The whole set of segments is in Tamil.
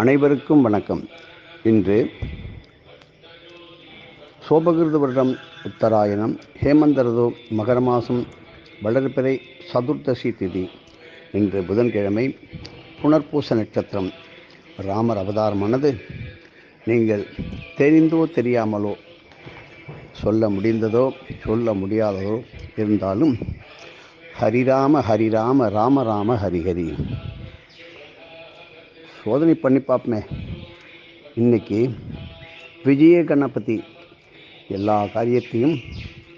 அனைவருக்கும் வணக்கம். இன்று சோபகிருத வருடம் உத்தராயணம் ஹேமந்தரதோ மகர மாதம் வளர்பிறை சதுர்தசி திதி இன்று புதன்கிழமை புனர்பூச நட்சத்திரம். ராமர் அவதாரமானது. நீங்கள் தெரிந்தோ தெரியாமலோ சொல்ல முடிந்ததோ சொல்ல முடியாததோ இருந்தாலும் ஹரிராம ஹரிராம ராம ராம ஹரிஹரி சோதனை பண்ணி பார்ப்போமே. இன்னைக்கு விஜய கணபதி எல்லா காரியத்தையும்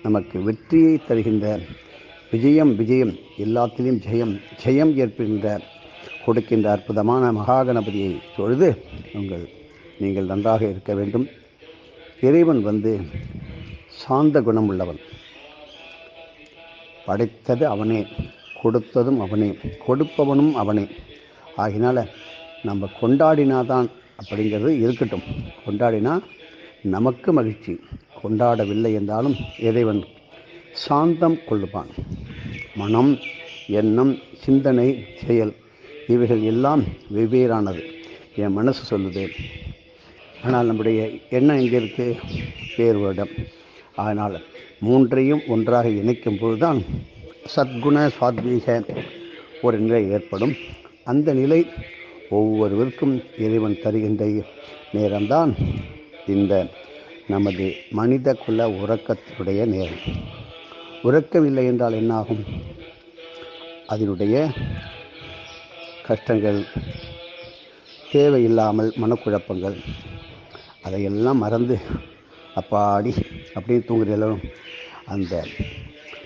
நமக்கு வெற்றியை தருகின்ற விஜயம் விஜயம் எல்லாத்திலையும் ஜெயம் ஜெயம் ஏற்படுகின்ற கொடுக்கின்ற அற்புதமான மகா கணபதியை தொழுது உங்கள் நீங்கள் நன்றாக இருக்க வேண்டும். இறைவன் வந்து சாந்த குணம் உள்ளவன். படைத்தது அவனே கொடுத்ததும் அவனே கொடுப்பவனும் அவனே. ஆகினால நம்ம கொண்டாடினாதான் அப்படிங்கிறது இருக்கட்டும். கொண்டாடினா நமக்கு மகிழ்ச்சி. கொண்டாடவில்லை என்றாலும் இறைவன் சாந்தம் கொள்ளுவான். மனம் எண்ணம் சிந்தனை செயல் இவைகள் எல்லாம் வெவ்வேறானது. என் மனசு சொல்லுது ஆனால் நம்முடைய எண்ணம் எங்கே இருக்குது வேறுபடம் அதனால் மூன்றையும் ஒன்றாக இணைக்கும் பொழுதுதான் சத்குண சாத்வீக ஒரு நிலை ஏற்படும். அந்த நிலை ஒவ்வொருவருக்கும் இறைவன் தருகின்ற நேரம்தான் இந்த நமது மனித குல உறக்கத்தினுடைய நேரம். உறக்கமில்லை என்றால் என்னாகும்? அதனுடைய கஷ்டங்கள் தேவையில்லாமல் மனக்குழப்பங்கள் அதையெல்லாம் மறந்து அப்பாடி அப்படியே எல்லாரும் அந்த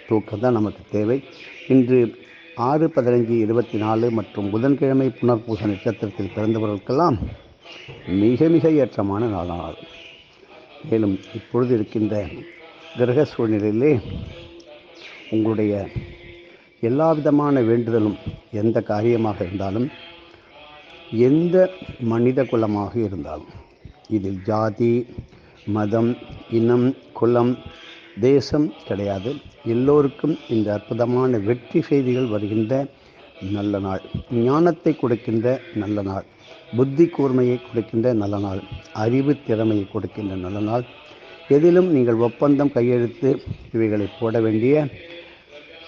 தூக்கம் தான் நமக்கு தேவை. இன்று ஆறு பதினஞ்சு இருபத்தி நாலு மற்றும் புதன்கிழமை புனர்பூச நட்சத்திரத்தில் பிறந்தவர்களுக்கெல்லாம் மிக மிக ஏற்றமான நாளாகும். மேலும் இப்பொழுது இருக்கின்ற கிரக சூழ்நிலையிலே உங்களுடைய எல்லா விதமான வேண்டுதலும் எந்த காரியமாக இருந்தாலும் எந்த மனித குலமாக இருந்தாலும் இதில் ஜாதி மதம் இனம் குலம் தேசம் கிடையாது. எல்லோருக்கும் இந்த அற்புதமான வெற்றி செய்திகள் வருகின்ற நல்ல நாள். ஞானத்தை கொடுக்கின்ற நல்ல நாள். புத்தி கூர்மையை கொடுக்கின்ற நல்ல நாள். அறிவு திறமையை கொடுக்கின்ற நல்ல நாள். எதிலும் நீங்கள் ஒப்பந்தம் கையெழுத்து இவைகளை போட வேண்டிய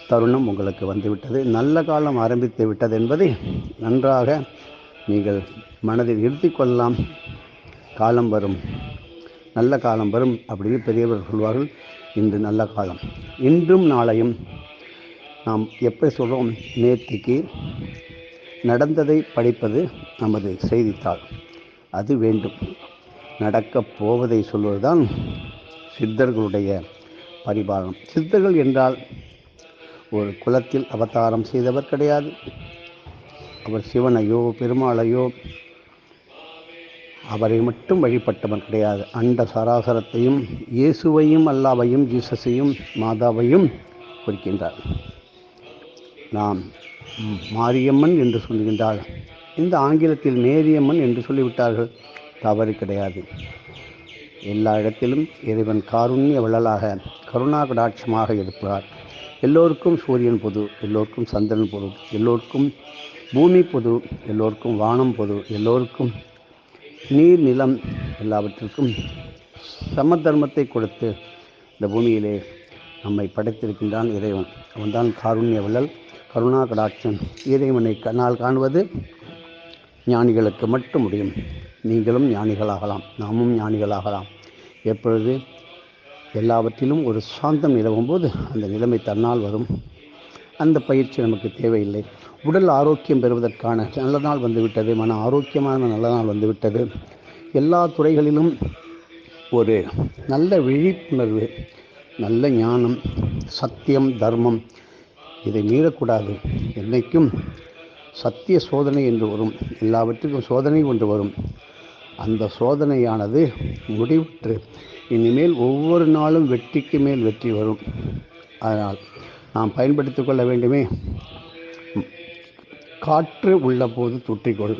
தருணம் உங்களுக்கு வந்துவிட்டது. நல்ல காலம் ஆரம்பித்து விட்டது என்பதை நன்றாக நீங்கள் மனதில் நிறுத்தி கொள்ளலாம். காலம் வரும். நல்ல காலம் வரும் அப்படின்னு பெரியவர்கள் சொல்வார்கள். இன்று நல்ல காலம். இன்றும் நாளையும் நாம் எப்படி சொல்கிறோம் நேற்றுக்கு நடந்ததை படிப்பது நமது செய்தித்தாள். அது வேண்டும். நடக்கப் போவதை சொல்வதுதான் சித்தர்களுடைய பரிபாலனம். சித்தர்கள் என்றால் ஒரு குலத்தில் அவதாரம் செய்தவர் கிடையாது. அவர் சிவனையோ பெருமாளையோ அவரை மட்டும் வழிபட்டவன் கிடையாது. அண்ட சராசரத்தையும் இயேசுவையும் அல்லாவையும் ஜீசஸையும் மாதாவையும் குறிக்கின்றார். நாம் மாரியம்மன் என்று சொல்லுகின்றார் இந்த ஆங்கிலத்தில் மேரியம்மன் என்று சொல்லிவிட்டார்கள். தவறு கிடையாது. எல்லா இடத்திலும் இறைவன் காருண்ய வள்ளலாக கருணா கடாட்சமாக இருப்பார். எல்லோருக்கும் சூரியன் பொது எல்லோருக்கும் சந்திரன் பொது எல்லோருக்கும் பூமி பொது எல்லோருக்கும் வானம் பொது எல்லோருக்கும் நீர் நிலம் எல்லாவற்றிற்கும் சம தர்மத்தை கொடுத்து இந்த பூமியிலே நம்மை படைத்திருக்கின்றான் இறைவன். அவன்தான் காருண்ய வள்ளல் கருணா கடாட்சன் இறைவனை கண்ணால் காணுவது ஞானிகளுக்கு மட்டும் முடியும். நீங்களும் ஞானிகளாகலாம் நாமும் ஞானிகளாகலாம். எப்பொழுது எல்லாவற்றிலும் ஒரு சாந்தம் நிலவும் போது அந்த நிலைமை தன்னால் வரும். அந்த பயிற்சி நமக்கு தேவையில்லை. உடல் ஆரோக்கியம் பெறுவதற்கான நல்ல நாள் வந்துவிட்டது மன ஆரோக்கியமான நல்ல நாள் வந்துவிட்டது. எல்லா துறைகளிலும் ஒரு நல்ல விழிப்புணர்வு நல்ல ஞானம் சத்தியம் தர்மம் இதை மீறக்கூடாது. என்றைக்கும் சத்திய சோதனை என்று வரும் எல்லாவற்றுக்கும் சோதனை கொண்டு வரும். அந்த சோதனையானது முடிவுற்று இனிமேல் ஒவ்வொரு நாளும் வெற்றிக்கு மேல் வெற்றி வரும். அதனால் நாம் பயன்படுத்திக் கொள்ள வேண்டுமே. காற்று உள்ளபோது போது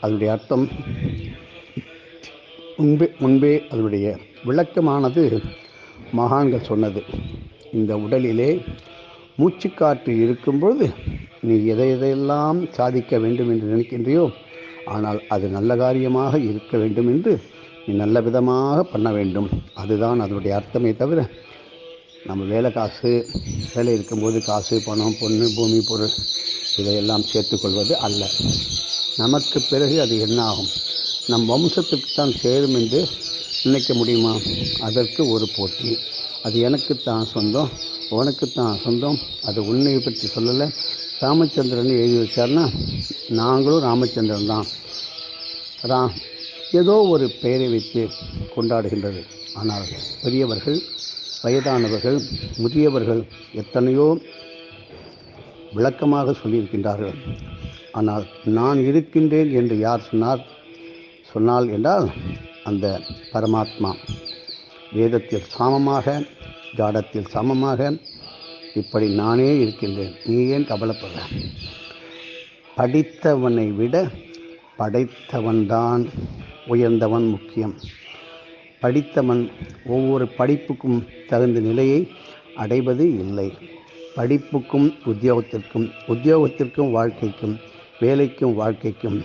அதனுடைய அர்த்தம் முன்பே முன்பே அதனுடைய விளக்கமானது மகான்கள் சொன்னது. இந்த உடலிலே மூச்சுக்காற்று இருக்கும்போது நீ எதை எதையெல்லாம் சாதிக்க வேண்டும் என்று நினைக்கின்றையோ ஆனால் அது நல்ல காரியமாக இருக்க வேண்டும் என்று நீ நல்ல விதமாக பண்ண வேண்டும். அதுதான் அதனுடைய அர்த்தமே தவிர நம்ம வேலை காசு வேலை இருக்கும்போது காசு பணம் பொண்ணு பூமி பொருள் இதையெல்லாம் சேர்த்துக்கொள்வது அல்ல. நமக்கு பிறகு அது என்ன ஆகும்? நம் வம்சத்துக்கு தான் சேரும் என்று நினைக்க முடியுமா? அதற்கு ஒரு போட்டி. அது எனக்குத்தான் சொந்தம் உனக்குத்தான் சொந்தம். அது உன்னையை பற்றி சொல்லலை. ராமச்சந்திரன் எழுதி வச்சார்னா நாங்களும் ராமச்சந்திரன் தான். ரா ஏதோ ஒரு பெயரை வைத்து கொண்டாடுகின்றது. ஆனால் பெரியவர்கள் வயதானவர்கள் முதியவர்கள் எத்தனையோ விளக்கமாக சொல்லியிருக்கின்றார்கள். ஆனால் நான் இருக்கின்றேன் என்று யார் சொன்னார்? சொன்னால் என்றால் அந்த பரமாத்மா. வேதத்தில் சமமாக ஜாடத்தில் சமமாக இப்படி நானே இருக்கின்றேன். நீ ஏன் கவலைப்பட? படித்தவனை விட படைத்தவன்தான் உயர்ந்தவன் முக்கியம். படித்தவன் ஒவ்வொரு படிப்புக்கும் தகுந்த நிலையை அடைவது இல்லை. படிப்புக்கும் உத்தியோகத்திற்கும் உத்தியோகத்திற்கும் வாழ்க்கைக்கும் வேலைக்கும் வாழ்க்கைக்கும்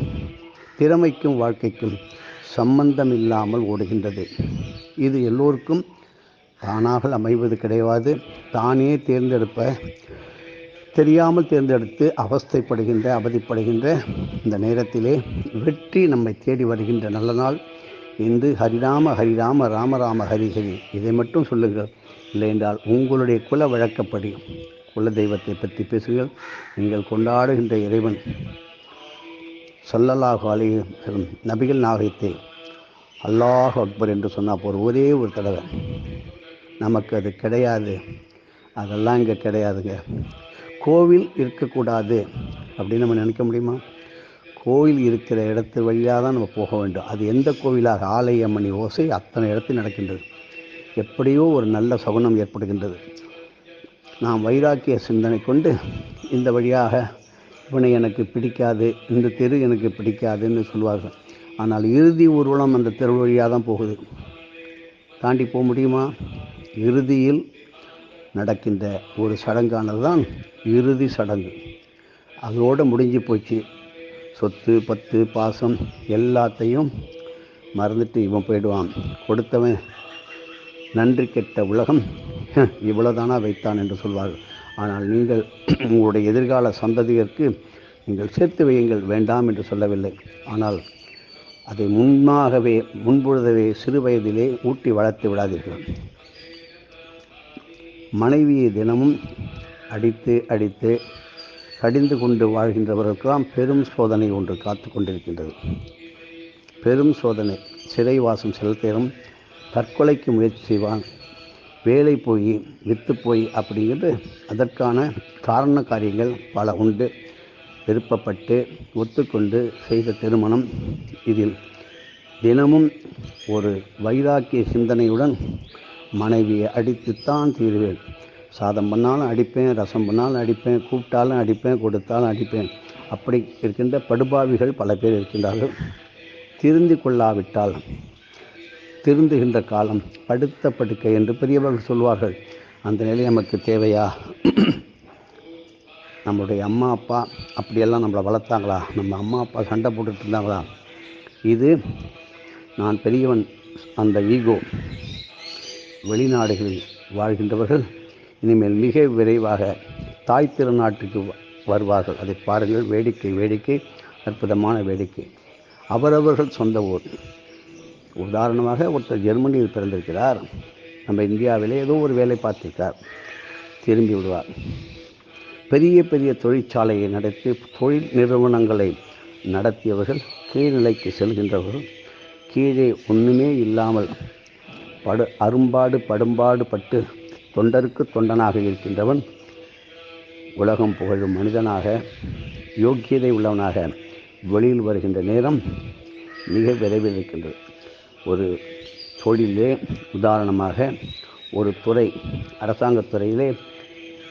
திறமைக்கும் வாழ்க்கைக்கும் சம்பந்தம் இல்லாமல் ஓடுகின்றது. இது எல்லோருக்கும் தானாக அமைவது கிடையாது. தானே தேர்ந்தெடுப்ப தெரியாமல் தேர்ந்தெடுத்து அவஸ்தைப்படுகின்ற அவதிப்படுகின்ற இந்த நேரத்திலே வெற்றி நம்மை தேடி வருகின்ற நல்ல நாள். இந்து ஹரிராம ஹரிராம ராம ராம ஹரி ஹரி இதை மட்டும் சொல்லுங்கள். இல்லை என்றால் உங்களுடைய குல வழக்கப்படி குல தெய்வத்தை பற்றி பேசுங்கள். நீங்கள் கொண்டாடுகின்ற இறைவன் சொல்லலாக அலைய நபிகள் நாகத்தை அல்லாஹ் அக்பர் என்று சொன்னால் போகிற ஒரே ஒரு தடவை. நமக்கு அது கிடையாது. அதெல்லாம் இங்கே கிடையாதுங்க. கோவில் இருக்கக்கூடாது அப்படின்னு நம்ம நினைக்க முடியுமா? கோவில் இருக்கிற இடத்து வழியாக தான் நம்ம போக வேண்டும். அது எந்த கோவிலாக? ஆலய மணி ஓசை அத்தனை இடத்தில் நடக்கின்றது. எப்படியோ ஒரு நல்ல சகுனம் ஏற்படுகின்றது. நாம் வைராக்கிய சிந்தனை கொண்டு இந்த வழியாக இவனை எனக்கு பிடிக்காது இந்த தெரு எனக்கு பிடிக்காதுன்னு சொல்லுவார்கள் ஆனால் இறுதி ஊர்வலம் அந்த தெரு வழியாக தான் போகுது. தாண்டி போக முடியுமா? இறுதியில் நடக்கின்ற ஒரு சடங்கானது தான் இறுதி சடங்கு. அதோடு முடிஞ்சு போச்சு. சொத்து பத்து பாசம் எல்லாத்தையும் மறந்துட்டு இவன் போயிடுவான். கொடுத்தவன் நன்றி கெட்ட உலகம். இவ்வளோதானா வைத்தான் என்று சொல்வார்கள். ஆனால் நீங்கள் உங்களுடைய எதிர்கால சந்ததியருக்கு நீங்கள் சேர்த்து வையுங்கள் வேண்டாம் என்று சொல்லவில்லை. ஆனால் அதை முன்னாகவே முன்பொழுதவே சிறு வயதிலே ஊட்டி வளர்த்து விடாதீர்கள். மனைவியை தினமும் அடித்து அடித்து கடிந்து கொண்டு வாழ்கின்றவர்களுக்கெல்லாம் பெரும் சோதனை ஒன்று காத்து கொண்டிருக்கின்றது. பெரும் சோதனை. சிறைவாசம் செலுத்திடும் தற்கொலைக்கு முயற்சி செய்வான். வேலை போய் விற்று போய் அப்படிங்கிறது அதற்கான காரண காரியங்கள் பல உண்டு. விருப்பப்பட்டு ஒத்துக்கொண்டு செய்த திருமணம் இதில். தினமும் ஒரு வைராக்கிய சிந்தனையுடன் மனைவியை அடித்துத்தான் தீருவேன். சாதம் பண்ணாலும் அடிப்பேன் ரசம் பண்ணாலும் அடிப்பேன் கூப்பிட்டாலும் அடிப்பேன் கொடுத்தாலும் அடிப்பேன். அப்படி இருக்கின்ற படுபாவிகள் பல பேர் இருக்கின்றார்கள். திருந்து கொள்ளாவிட்டால் திருந்துகின்ற காலம் படுத்த படுக்கை என்று பெரியவர்கள் சொல்வார்கள். அந்த நிலை நமக்கு தேவையா? நம்மளுடைய அம்மா அப்பா அப்படியெல்லாம் நம்மளை வளர்த்தாங்களா? நம்ம அம்மா அப்பா சண்டை போட்டுட்டு இருந்தாங்களா? இது நான் பெரியவன் அந்த ஈகோ. வெளிநாடுகளில் வாழ்கின்றவர்கள் இனிமேல் மிக விரைவாக தாய் திருநாட்டுக்கு வருவார்கள். அதை பாருங்கள். வேடிக்கை வேடிக்கை. அற்புதமான வேடிக்கை. அவரவர்கள் சொந்த ஊர். உதாரணமாக ஒருத்தர் ஜெர்மனியில் பிறந்திருக்கிறார். நம்ம இந்தியாவிலே ஏதோ ஒரு வேலை பார்த்திருக்கார். திரும்பி விடுவார். பெரிய பெரிய தொழிற்சாலையை நடத்தி தொழில் நிறுவனங்களை நடத்தியவர்கள் கீழ்நிலைக்கு செல்கின்றவர்கள் கீழே ஒன்றுமே இல்லாமல் படு அரும்பாடு படும்பாடு பட்டு தொண்டருக்கு தொண்டனாக இருக்கின்றவன் உலகம் புகழும் மனிதனாக யோக்கியதை உள்ளவனாக வெளியில் வருகின்ற நேரம் மிக விரைவில் இருக்கின்றது. ஒரு தொழிலே உதாரணமாக ஒரு துறை அரசாங்கத் துறையிலே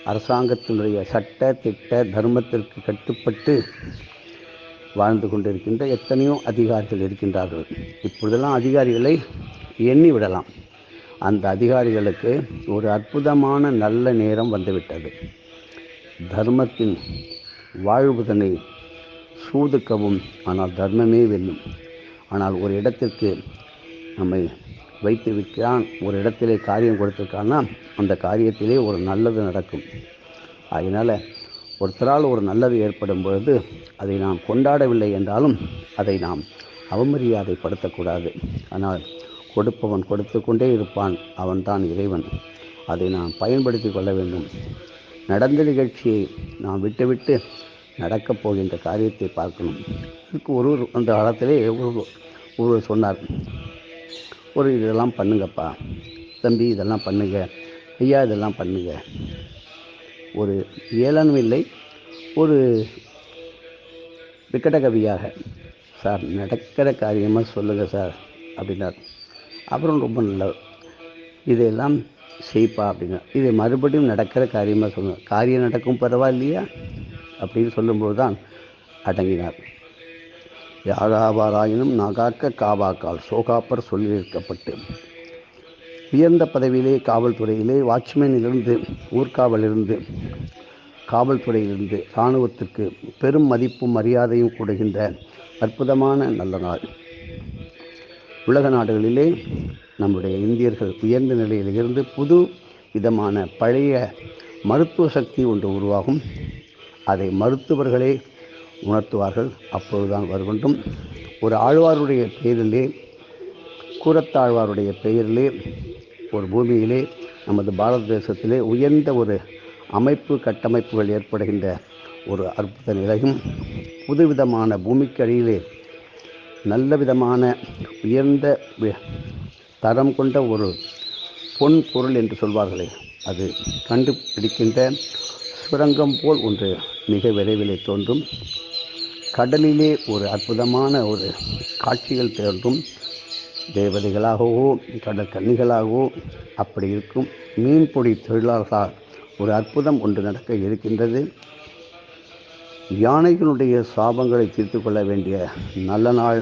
அரசாங்கத்தினுடைய சட்ட திட்ட தர்மத்திற்கு கட்டுப்பட்டு வாழ்ந்து கொண்டிருக்கின்ற எத்தனையோ அதிகாரிகள் இருக்கின்றார்கள். இப்பொழுதெல்லாம் அதிகாரிகளை எண்ணி விடலாம். அந்த அதிகாரிகளுக்கு ஒரு அற்புதமான நல்ல நேரம் வந்துவிட்டது. தர்மத்தின் வாழ்வுதனை சூதுக்கவும் ஆனால் தர்மமே வெல்லும் ஆனால் ஒரு இடத்திற்கு நம்மை வைத்து விற்கிறான் ஒரு இடத்திலே காரியம் கொடுத்துருக்கான்னா அந்த காரியத்திலே ஒரு நல்லது நடக்கும். அதனால் ஒருத்தரால் ஒரு நல்லது ஏற்படும் பொழுது அதை நாம் கொண்டாடவில்லை என்றாலும் அதை நாம் அவமரியாதைப்படுத்தக்கூடாது. ஆனால் கொடுப்பவன் கொடுத்து கொண்டே இருப்பான் அவன்தான் இறைவன். அதை நாம் பயன்படுத்தி கொள்ள வேண்டும். நடந்த நிகழ்ச்சியை நாம் விட்டுவிட்டு நடக்கப் போகின்ற காரியத்தை பார்க்கணும். இதுக்கு ஒரு அந்த காலத்திலே ஒரு ஒருவர் சொன்னார். ஒரு இதெல்லாம் பண்ணுங்கப்பா. தம்பி இதெல்லாம் பண்ணுங்க. ஐயா இதெல்லாம் பண்ணுங்க. ஒரு ஏளனம் இல்லை. ஒரு விக்கடகவியாக சார் நடக்கிற காரியமாக சொல்லுங்கள் சார் அப்படின்னார். அப்புறம் ரொம்ப நல்லது இதையெல்லாம் செய்ப்பா அப்படிங்க. இது மறுபடியும் நடக்கிற காரியமாக சொல்லுங்கள் காரியம் நடக்கும் பரவாயில்லையா? அப்படின்னு சொல்லும்போது தான் அடங்கினார். யாகாவாராயினும் நாகாக்க காவாக்கால் சோகாப்பர் சொல்லியிருக்கப்பட்டு உயர்ந்த பதவியிலே காவல்துறையிலே வாட்ச்மேனிலிருந்து ஊர்காவலிருந்து காவல்துறையிலிருந்து இராணுவத்திற்கு பெரும் மதிப்பும் மரியாதையும் கொடுகின்ற அற்புதமான நல்ல நாள். உலக நாடுகளிலே நம்முடைய இந்தியர்கள் உயர்ந்த நிலையில் இருந்து புது விதமான பழைய மருத்துவ சக்தி ஒன்று உருவாகும். அதை மருத்துவர்களே உணர்த்துவார்கள். அப்பொழுதுதான் வருகின்றும் ஒரு ஆழ்வாருடைய பெயரிலே கூரத்தாழ்வாருடைய பெயரிலே ஒரு பூமியிலே நமது பாரத தேசத்திலே உயர்ந்த ஒரு அமைப்பு கட்டமைப்புகள் ஏற்படுகின்ற ஒரு அற்புத நிலையும் புதுவிதமான பூமிக்கடியிலே நல்ல விதமான உயர்ந்த தரம் கொண்ட ஒரு பொன் பொருள் என்று சொல்வார்களே அது கண்டுபிடிக்கின்ற சுரங்கம் போல் ஒன்று மிக விரைவிலே தோன்றும். கடலிலே ஒரு அற்புதமான ஒரு காட்சிகள் தோன்றும். தேவதைகளாகவோ கடற்கன்னிகளாகவோ அப்படி இருக்கும் மீன்பிடி தொழிலாளர்களால் ஒரு அற்புதம் ஒன்று நடக்க இருக்கின்றது. யானைகளுடைய சாபங்களை தீர்த்து கொள்ள வேண்டிய நல்ல நாள்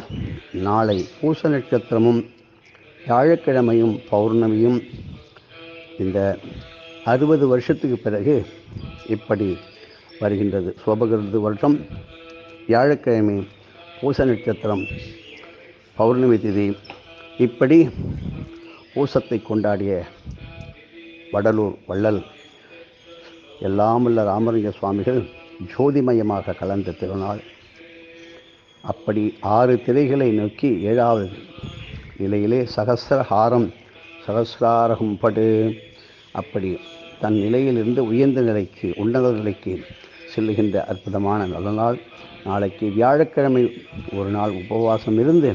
நாளை பூச நட்சத்திரமும் வியாழக்கிழமையும் பௌர்ணமியும் இந்த அறுபது வருஷத்துக்கு பிறகு இப்படி வருகின்றது. சோபகிருது வருஷம் வியாழக்கிழமை பூச நட்சத்திரம் பௌர்ணமி திதி. இப்படி பூசத்தை கொண்டாடிய வடலூர் வள்ளல் எல்லாமுள்ள ராமலிங்க சுவாமிகள் ஜோதிமயமாக கலந்த திருநாள். அப்படி ஆறு திரைகளை நோக்கி ஏழாவது நிலையிலே சகசிரஹாரம் சகசிராரகம் படு. அப்படி தன் நிலையிலிருந்து உயர்ந்த நிலைக்கு உன்னத நிலைக்கு செல்லுகின்ற அற்புதமான நல்ல நாள் நாளைக்கு வியாழக்கிழமை ஒரு நாள் உபவாசம் இருந்து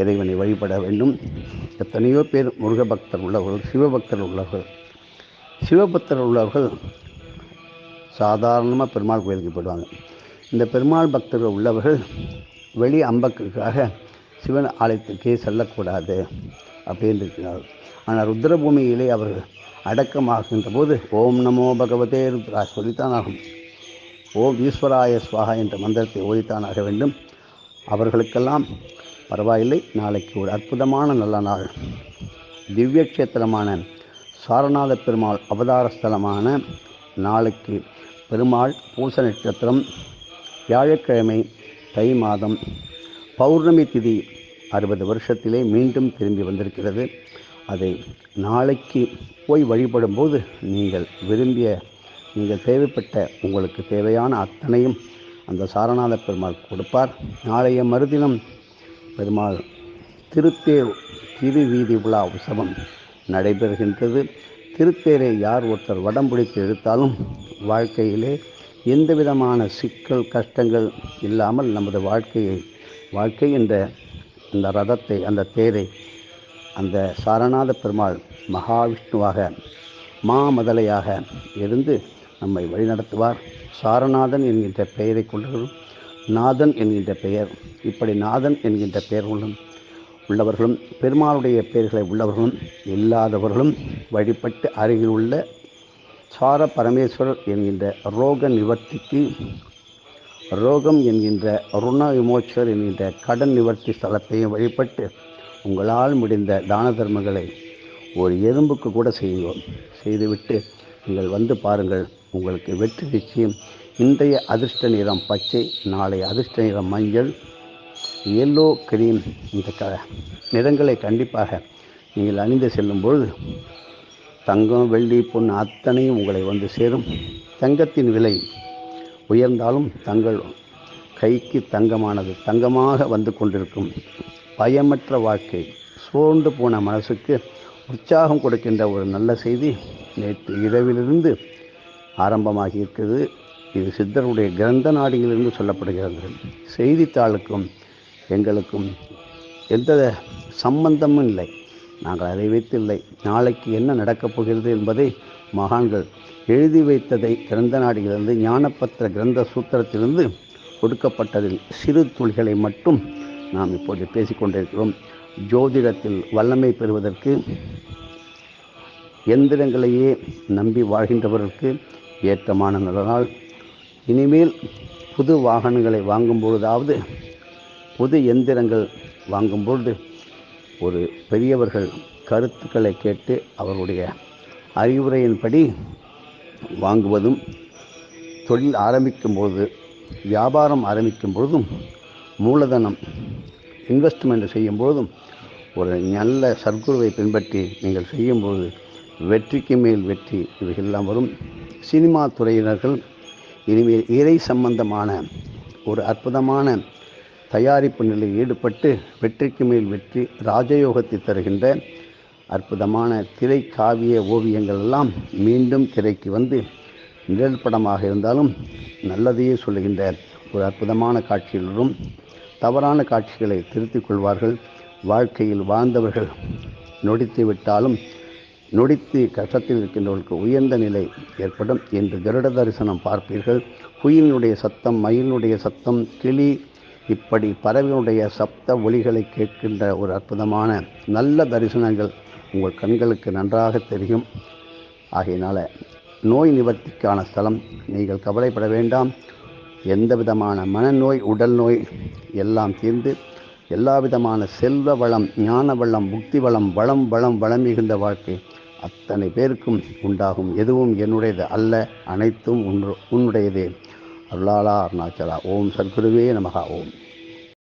இறைவனை வழிபட வேண்டும். எத்தனையோ பேர் முருக பக்தர் உள்ளவர்கள் சிவபக்தர் உள்ளவர்கள் சிவபக்தர் உள்ளவர்கள் சாதாரணமாக பெருமாள் கோயிலுக்கு போயிடுவாங்க. இந்த பெருமாள் பக்தர்கள் உள்ளவர்கள் வெளி அம்பக்குக்காக சிவன் ஆலயத்துக்கு செல்லக்கூடாது அப்படின்னு இருக்கிறார்கள் ஆனால் ருத்ரபூமியிலே அவர்கள் அடக்கமாகின்ற போது ஓம் நமோ பகவதே ருத்ரா சொல்லித்தான் ஆகும் ஓம் ஈஸ்வராய சுவாகா என்ற மந்திரத்தை ஓதித்தான் ஆக வேண்டும். அவர்களுக்கெல்லாம் பரவாயில்லை. நாளைக்கு ஒரு அற்புதமான நல்ல நாள். திவ்ய கஷேத்திரமான சாரநாத பெருமாள் அவதார ஸ்தலமான நாளைக்கு பெருமாள் பூச நட்சத்திரம் வியாழக்கிழமை தை மாதம் பௌர்ணமி திதி அறுபது வருஷத்திலே மீண்டும் திரும்பி வந்திருக்கிறது. அதை நாளைக்கு போய் வழிபடும்போது நீங்கள் விரும்பிய நீங்கள் தேவைப்பட்ட உங்களுக்கு தேவையான அத்தனையும் அந்த சாரநாத பெருமாள் கொடுப்பார். நாளைய மறுதினம் பெருமாள் திருத்தேர் திருவீதி உலா உற்சவம் நடைபெறுகின்றது. திருத்தேரை யார் ஒருத்தர் வடம் பிடித்து எடுத்தாலும் வாழ்க்கையிலே எந்த விதமான சிக்கல் கஷ்டங்கள் இல்லாமல் நமது வாழ்க்கையை வாழ்க்கை என்ற அந்த ரதத்தை அந்த தேரை அந்த சாரநாத பெருமாள் மகாவிஷ்ணுவாக மாமதலையாக இருந்து நம்மை வழிநடத்துவார். சாரநாதன் என்கின்ற பெயரை கொண்டவர்களும் நாதன் என்கின்ற பெயர் இப்படி நாதன் என்கின்ற பெயர்களும் உள்ளவர்களும் பெருமாளுடைய பெயர்களை உள்ளவர்களும் இல்லாதவர்களும் வழிபட்டு அருகில் உள்ள சார பரமேஸ்வரர் என்கின்ற ரோக நிவர்த்திக்கு ரோகம் என்கின்ற ருண விமோச்சர் என்கின்ற கடன் நிவர்த்தி ஸ்தலத்தையும் வழிபட்டு உங்களால் முடிந்த தான தர்மங்களை ஒரு எறும்புக்கு கூட செய்யுங்கள் செய்துவிட்டு நீங்கள் வந்து பாருங்கள் உங்களுக்கு வெற்றி நிச்சயம். இன்றைய அதிர்ஷ்ட நிறம் பச்சை நாளை அதிர்ஷ்ட நிறம் மஞ்சள் எல்லோ கிரீம் இந்த க நிறங்களை கண்டிப்பாக நீங்கள் அணிந்து செல்லும் பொழுது தங்கம் வெள்ளி பொன் அத்தனையும் உங்களை வந்து சேரும். தங்கத்தின் விலை உயர்ந்தாலும் தங்கள் கைக்கு தங்கமானது. தங்கமாக வந்து கொண்டிருக்கும் பயமற்ற வாழ்க்கை. சோர்ந்து போன மனசுக்கு உற்சாகம் கொடுக்கின்ற ஒரு நல்ல செய்தி நேற்று இரவிலிருந்து ஆரம்பமாகி இருக்கிறது. இது சித்தருடைய கிரந்த நாடியிலிருந்து சொல்லப்படுகிறது. செய்தித்தாளுக்கும் எங்களுக்கும் எந்த சம்பந்தமும் இல்லை. நாங்கள் அதை வைத்தில்லை. நாளைக்கு என்ன நடக்கப் போகிறது என்பதை மகான்கள் எழுதி வைத்ததை கிரந்த நாடியிலிருந்து ஞானப்பத்திர கிரந்த சூத்திரத்திலிருந்து கொடுக்கப்பட்டதில் சிறு துளிகளை மட்டும் நாம் இப்போது பேசிக்கொண்டிருக்கிறோம் ஜோதிடத்தில் வல்லமை பெறுவதற்கு எந்திரங்களையே நம்பி வாழ்கின்றவர்களுக்கு ஏற்றமான நல்லனால் இனிமேல் புது வாகனங்களை வாங்கும் பொழுதாவது புது எந்திரங்கள் வாங்கும் பொழுது ஒரு பெரியவர்கள் கருத்துக்களை கேட்டு அவருடைய அறிவுரையின்படி வாங்குவதும் தொழில் ஆரம்பிக்கும்பொழுது வியாபாரம் ஆரம்பிக்கும் பொழுதும் மூலதனம் இன்வெஸ்ட்மெண்ட் செய்யும் பொழுதும் ஒரு நல்ல சர்க்குருவை பின்பற்றி நீங்கள் செய்யும்பொழுது வெற்றிக்கு மேல் வெற்றி இவைகளெல்லாம் வரும். சினிமா துறையினர்கள் இனிமேல் இறை சம்பந்தமான ஒரு அற்புதமான தயாரிப்பு நிலையில் ஈடுபட்டு வெற்றிக்கு மேல் வெற்றி ராஜயோகத்தை தருகின்ற அற்புதமான திரை காவிய ஓவியங்கள் எல்லாம் மீண்டும் திரைக்கு வந்து நிழல் படமாக இருந்தாலும் நல்லதையே சொல்லுகின்ற ஒரு அற்புதமான காட்சிகளும் தவறான காட்சிகளை திருத்திக் கொள்வார்கள். வாழ்க்கையில் வாழ்ந்தவர்கள் நொடித்து விட்டாலும் நொடித்து கஷ்டத்தில் இருக்கின்றவர்களுக்கு உயர்ந்த நிலை ஏற்படும் என்று கருட தரிசனம் பார்ப்பீர்கள். குயிலினுடைய சத்தம் மயிலினுடைய சத்தம் கிளி இப்படி பறவையினுடைய சப்த ஒளிகளை கேட்கின்ற ஒரு அற்புதமான நல்ல தரிசனங்கள் உங்கள் கண்களுக்கு நன்றாக தெரியும். ஆகையினால் நோய் நிவர்த்திக்கான ஸ்தலம். நீங்கள் கவலைப்பட வேண்டாம். எந்த விதமான மனநோய் உடல் நோய் எல்லாம் தீர்ந்து எல்லா விதமான செல்வ வளம் ஞான வளம் புக்தி வளம் வளம் வளம் வளம் மிகுந்த வாழ்க்கை அத்தனை பேருக்கும் உண்டாகும். எதுவும் என்னுடையது அல்ல. அனைத்தும் உன்னு உன்னுடையதே. அருளாளா அருணாச்சலா. ஓம் சத்குருவே நமகா. ஓம்.